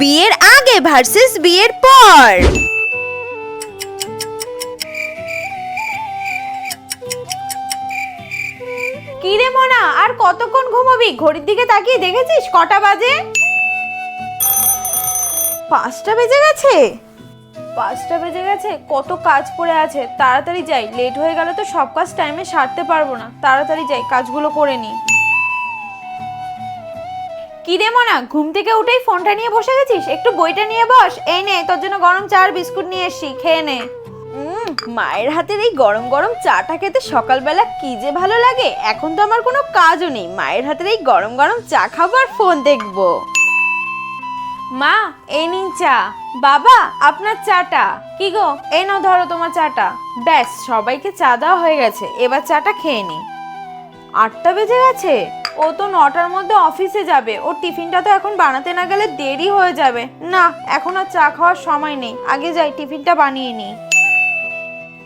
বিয়ের আগে ভার্সেস বিয়ের পর। কি রে মনা, আর কতক্ষণ ঘুমাবি? ঘড়ির দিকে তাকিয়ে দেখেছিস কটা বাজে? পাঁচটা বেজে গেছে? পাঁচটা বেজে গেছে, কত কাজ পড়ে আছে। তাড়াতাড়ি যাই লেট হয়ে গেলে তো সব কাজ টাইমে সারতে পারব না। তাড়াতাড়ি যাই, কাজগুলো করে নি কি রে মনা ঘুম থেকে উঠেই ফোনটা নিয়ে বসে গেছিস? একটু বইটা নিয়ে বস এই নে তোর জন্য গরম চা আর বিস্কুট নিয়ে এসছি খেয়ে নে। উম, মায়ের হাতের এই গরম গরম চাটা খেতে সকালবেলা কি যে ভালো লাগে এখন তো আমার কোনো কাজও নেই মায়ের হাতের এই গরম গরম চা খাব আর ফোন দেখব। মা এই নিন চা। বাবা আপনার চাটা। কি গো এই নাও ধরো তোমার চাটা। ব্যাস সবাইকে চা দেওয়া হয়ে গেছে এবার চাটা খেয়ে নি। আটটা বেজে গেছে। ও তো নটার মধ্যে অফিসে যাবে। ওর টিফিনটা তো এখন বানাতে না গেলে দেরি হয়ে যাবে। না, এখন আর চা খাওয়ার সময় নেই। আগে যাই, টিফিনটা বানিয়ে নিই।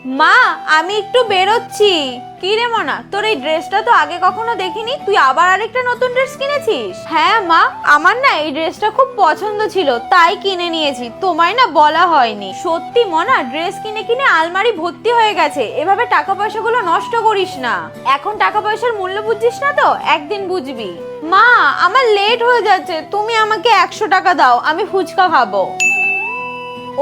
মা আমি একটু বেরোচ্ছি। কি রে মনা তোর এই ড্রেসটা তো আগে কখনো দেখিনি তুই আবার আরেকটা নতুন ড্রেস কিনেছিস? হ্যাঁ মা আমার না এই ড্রেসটা খুব পছন্দ ছিল তাই কিনে নিয়েছি তোমায় না বলা হয়নি। সত্যি মনা ড্রেস কিনে কিনে আলমারি ভর্তি হয়ে গেছে এভাবে টাকা পয়সাগুলো নষ্ট করিস না। এখন টাকা পয়সার মূল্য বুঝছিস না তো? একদিন বুঝবি। মা আমার লেট হয়ে যাচ্ছে তুমি আমাকে একশো টাকা দাও আমি ফুচকা খাব।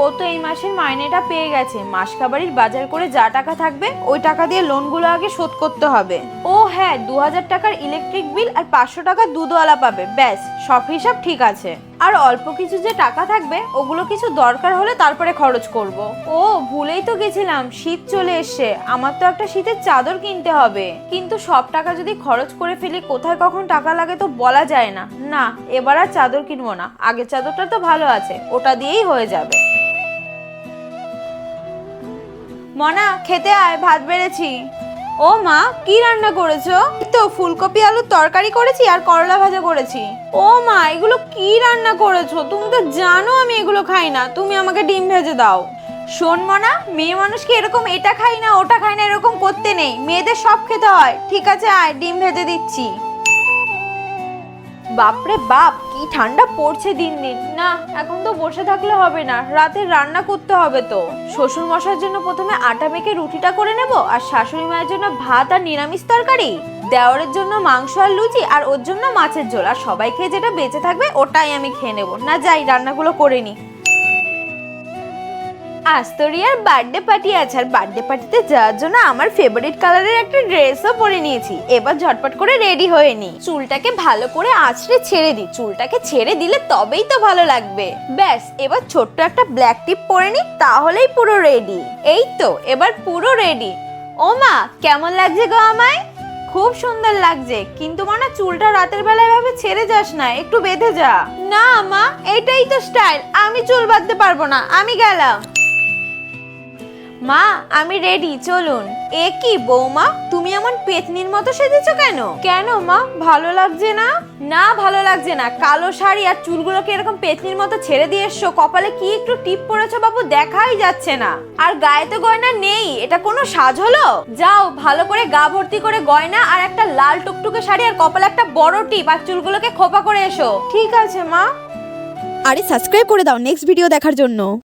ও তো এই মাসের মাইনেটা পেয়ে গেছে। মাস কাবাড়ির বাজার করে যা টাকা থাকবে, ওই টাকা দিয়ে লোনগুলো আগে শোধ করতে হবে। ও হ্যাঁ দু হাজার টাকার ইলেকট্রিক বিল আর পাঁচশো টাকা দুধওয়ালা পাবে। ব্যাস, সব হিসাব ঠিক আছে। আর অল্প কিছু যে টাকা থাকবে, ওগুলো কিছু দরকার হলে তারপরে খরচ করব। ও, ভুলেই তো গেছিলাম, শীত চলে এসছে। আমার তো একটা শীতের চাদর কিনতে হবে। কিন্তু সব টাকা যদি খরচ করে ফেলি, কোথায় কখন টাকা লাগে তো বলা যায় না। না, এবার আর চাদর কিনবো না। আগের চাদরটা তো ভালো আছে, ওটা দিয়েই হয়ে যাবে। মনা, খেতে আয়, ভাত বেড়েছি। ও মা, কি রান্না করেছ? তো, ফুলকপি, আলুর তরকারি করেছি আর করলা ভাজা করেছি। ও মা, এগুলো কি রান্না করেছ? তুমি তো জানো আমি এগুলো খাই না। তুমি আমাকে ডিম ভেজে দাও। শোন মনা, মেয়ে মানুষকে এরকম এটা খাই না, ওটা খাই না, এরকম করতে নেই। মেয়েদের সব খেতে হয়। ঠিক আছে, আয়, ডিম ভেজে দিচ্ছি। বাপরে বাপ, কি ঠান্ডা পড়ছে দিন দিন না, এখন তো বসে থাকলে হবে না, রাতে রান্না করতে হবে তো। শ্বশুর মশার জন্য প্রথমে আটা মেখে রুটিটা করে নেব, আর শাশুড়ি মায়ের জন্য ভাত আর নিরামিষ তরকারি। দেওয়ারের জন্য মাংস আর লুচি, আর ওর জন্য মাছের ঝোল, আর সবাই খেয়ে যেটা বেঁচে থাকবে ওটাই আমি খেয়ে নেব। না যাই, রান্নাগুলো করে নি আজ তো রিয়ার বার্থডে পার্টি আছে, আর বার্থডে পার্টিতে যাওয়ার জন্য আমার ফেভারিট কালারের একটা ড্রেসও পরে নিয়েছি। এবার ঝটপট করে রেডি হয়ে নি। চুলটাকে ভালো করে আঁচড়ে ছেড়ে দিই চুলটাকে ছেড়ে দিলে তবেই তো ভালো লাগবে। ব্যাস, এবার ছোট্ট একটা ব্ল্যাক টিপ পরে নি, তাহলেই পুরো রেডি এই তো, এবার পুরো রেডি ও মা, কেমন লাগছে গো আমায়? খুব সুন্দর লাগছে, কিন্তু মনে চুলটা রাতের বেলা এভাবে ছেড়ে যাস না, একটু বেঁধে যা। না মা, এটাই তো স্টাইল আমি চুল বাঁধতে পারব না, আমি গেলাম। মা, আমি রেডি চলুন। এ কি, বৌমা, তুমি এমন পেতনির মতো সেজেছো কেন? কেন মা, ভালো লাগছে না? না, ভালো লাগছে না। কালো শাড়ি আর চুলগুলোকে এরকম পেতনির মতো ছেড়ে দিয়ে এসছো কপালে কি একটু টিপ পড়েছো বাবু, দেখাই যাচ্ছে না। আর গায়ে তো গয়না নেই, এটা কোনো সাজ হলো? যাও, ভালো করে গা ভর্তি করে গয়না আর একটা লাল টুকটুকে শাড়ি আর কপালে একটা বড় টিপ আর চুলগুলোকে খোপা করে এসো। ঠিক আছে, মা। আরে সাবস্ক্রাইব করে দাও নেক্সট ভিডিও দেখার জন্য।